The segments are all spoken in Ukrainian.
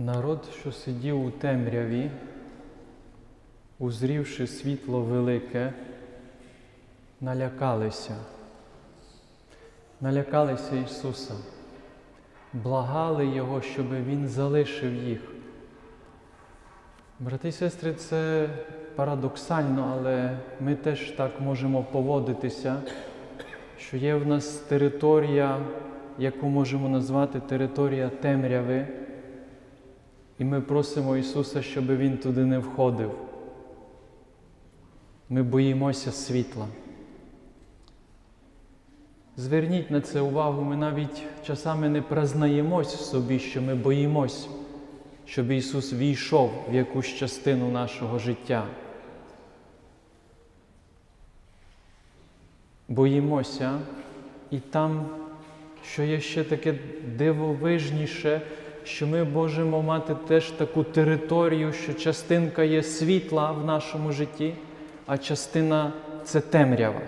Народ, що сидів у темряві, узрівши світло велике, налякалися, налякалися Ісуса, благали Його, щоб Він залишив їх. Брати і сестри, це парадоксально, але ми теж так можемо поводитися, що є в нас територія, яку можемо назвати територія темряви. І ми просимо Ісуса, щоб Він туди не входив. Ми боїмося світла. Зверніть на це увагу, ми навіть часами не признаємось в собі, що ми боїмось, щоб Ісус війшов в якусь частину нашого життя. Боїмося, і там, що є ще таке дивовижніше, що ми можемо мати теж таку територію, що частинка є світла в нашому житті, а частина це темрява.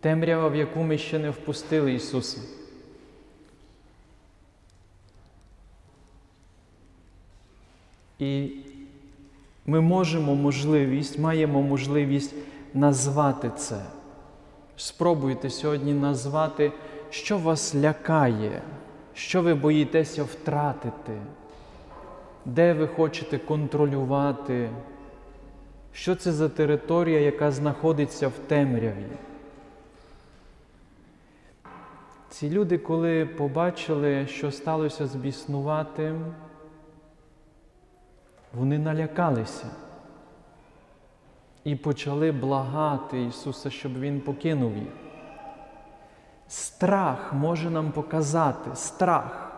Темрява, в яку ми ще не впустили Ісуса. І ми можемо можливість, маємо можливість назвати це. Спробуйте сьогодні назвати, що вас лякає, що ви боїтеся втратити, де ви хочете контролювати, що це за територія, яка знаходиться в темряві. Ці люди, коли побачили, що сталося з біснуватим, вони налякалися і почали благати Ісуса, щоб Він покинув їх. Страх може нам показати страх,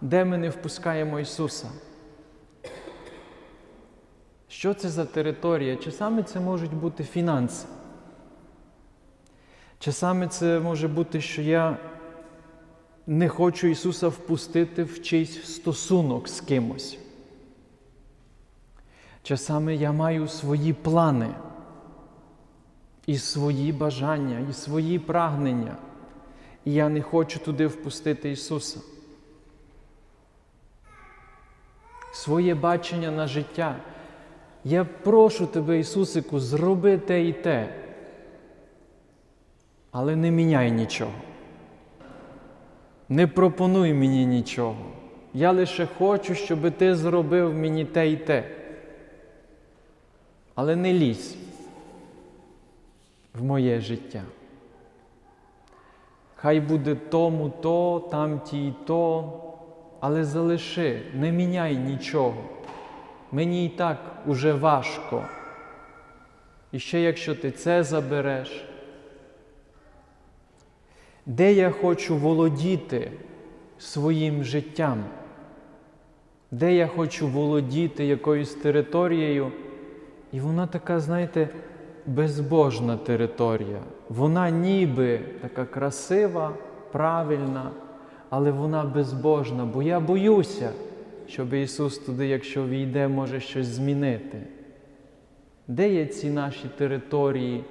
де ми не впускаємо Ісуса. Що це за територія? Чи саме це можуть бути фінанси? Чи саме це може бути, що я не хочу Ісуса впустити в чийсь стосунок з кимось? Часами я маю свої плани, і свої бажання, і свої прагнення, і я не хочу туди впустити Ісуса. Своє бачення на життя. Я прошу тебе, Ісусику, зроби те і те, але не міняй нічого. Не пропонуй мені нічого. Я лише хочу, щоб ти зробив мені те і те. Але не лізь в моє життя. Хай буде тому то, там ті то, але залиши, не міняй нічого. Мені і так уже важко. І ще якщо ти це забереш, де я хочу володіти своїм життям, де я хочу володіти якоюсь територією, і вона така, знаєте, безбожна територія. Вона ніби така красива, правильна, але вона безбожна, бо я боюся, щоб Ісус туди, якщо війде, може щось змінити. Де є ці наші території,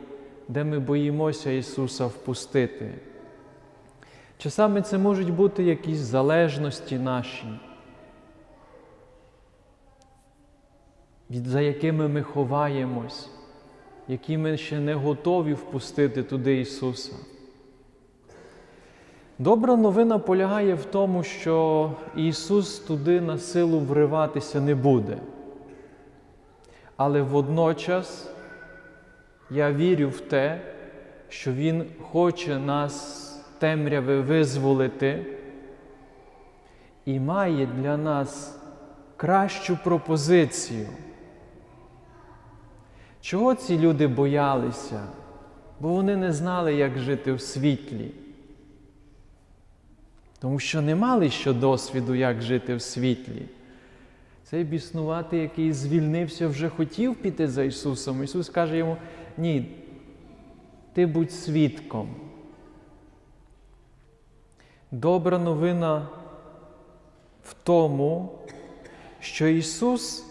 де ми боїмося Ісуса впустити? Часами це можуть бути якісь залежності наші, за якими ми ховаємось, які ми ще не готові впустити туди Ісуса. Добра новина полягає в тому, що Ісус туди на силу вриватися не буде. Але водночас я вірю в те, що Він хоче нас темряви визволити і має для нас кращу пропозицію. Чого ці люди боялися? Бо вони не знали, як жити в світлі. Тому що не мали ще досвіду, як жити в світлі. Цей біснуватий, який звільнився, вже хотів піти за Ісусом. Ісус каже йому: ні, ти будь свідком. Добра новина в тому, що Ісус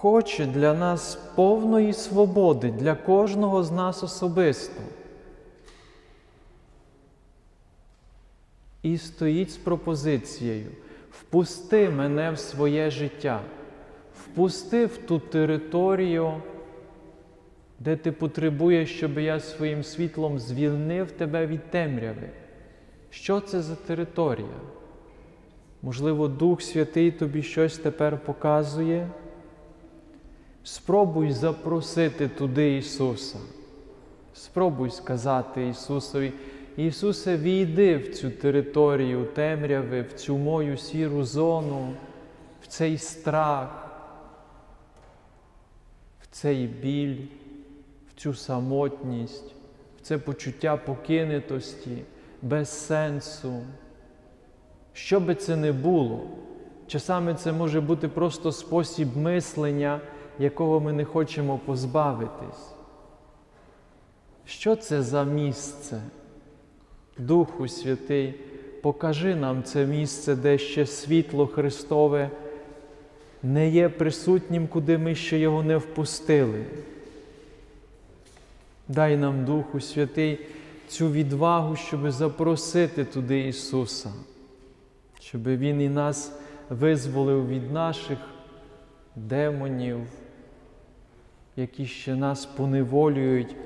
хоче для нас повної свободи, для кожного з нас особисто. І стоїть з пропозицією: Впусти мене в своє життя, впусти в ту територію, де ти потребуєш, щоб я своїм світлом звільнив тебе від темряви. Що це за територія? Можливо, Дух Святий тобі щось тепер показує. Спробуй запросити туди Ісуса. Спробуй сказати Ісусові, Ісусе, війди в цю територію темряви, в цю мою сіру зону, в цей страх, в цей біль, в цю самотність, в це почуття покинутості, без сенсу. Що би це не було, часами це може бути просто спосіб мислення, якого ми не хочемо позбавитись. Що це за місце? Духу Святий, покажи нам це місце, де ще світло Христове не є присутнім, куди ми ще його не впустили. Дай нам, Духу Святий, цю відвагу, щоб запросити туди Ісуса, щоб Він і нас визволив від наших демонів, які ще нас поневолюють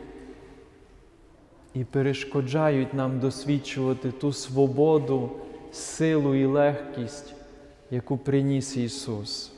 і перешкоджають нам досвідчувати ту свободу, силу і легкість, яку приніс Ісус.